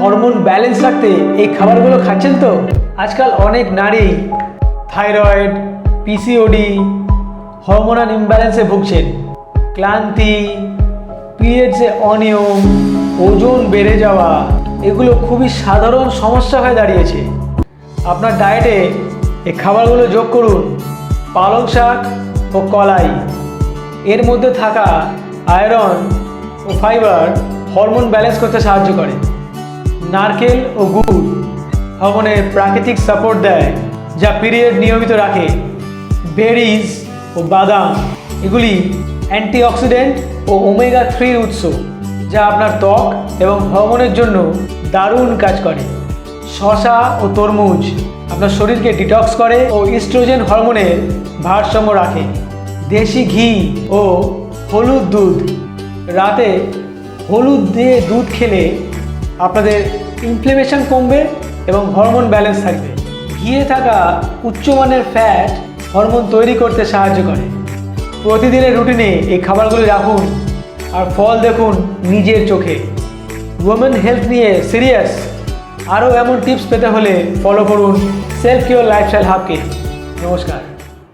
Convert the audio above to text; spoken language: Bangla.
হরমোন ব্যালেন্স রাখতে এই খাবারগুলো খাচ্ছেন তো? আজকাল অনেক নারী থাইরয়েড পিসিওডি হরমোনাল ইমব্যালেন্সে ভুগছেন। ক্লান্তি পিরিয়ডসে অনিয়ম, ওজন বেড়ে যাওয়া, এগুলো খুবই সাধারণ সমস্যা হয়ে দাঁড়িয়েছে। আপনার ডায়েটে এই খাবারগুলো যোগ করুন, পালং শাক ও কলাই। এর মধ্যে থাকা আয়রন ও ফাইবার হরমোন ব্যালেন্স করতে সাহায্য করে। নারকেল ও গুড় হরমোনের প্রাকৃতিক সাপোর্ট দেয়, যা পিরিয়ড নিয়মিত রাখে। বেরিজ ও বাদাম, এগুলি অ্যান্টিঅক্সিডেন্ট ও ওমেগা থ্রির উৎস, যা আপনার ত্বক এবং হরমোনের জন্য দারুণ কাজ করে। শশা ও তরমুজ আপনার শরীরকে ডিটক্স করে ও ইস্ট্রোজেন হরমোনের ভারসাম্য রাখে। দেশি ঘি ও হলুদ দুধ, রাতে হলুদ দিয়ে দুধ খেলে আপনাদের ইনফ্লেমেশন কমবে এবং হরমোন ব্যালেন্স থাকবে। ঘিয়ে থাকা উচ্চমানের ফ্যাট হরমোন তৈরি করতে সাহায্য করে। প্রতিদিনের রুটিনে এই খাবারগুলি রাখুন আর ফল দেখুন নিজের চোখে। ওমেন হেলথ নিয়ে সিরিয়াস আরও এমন টিপস পেতে হলে ফলো করুন সেলফ কিওর লাইফস্টাইল হাবকে নমস্কার।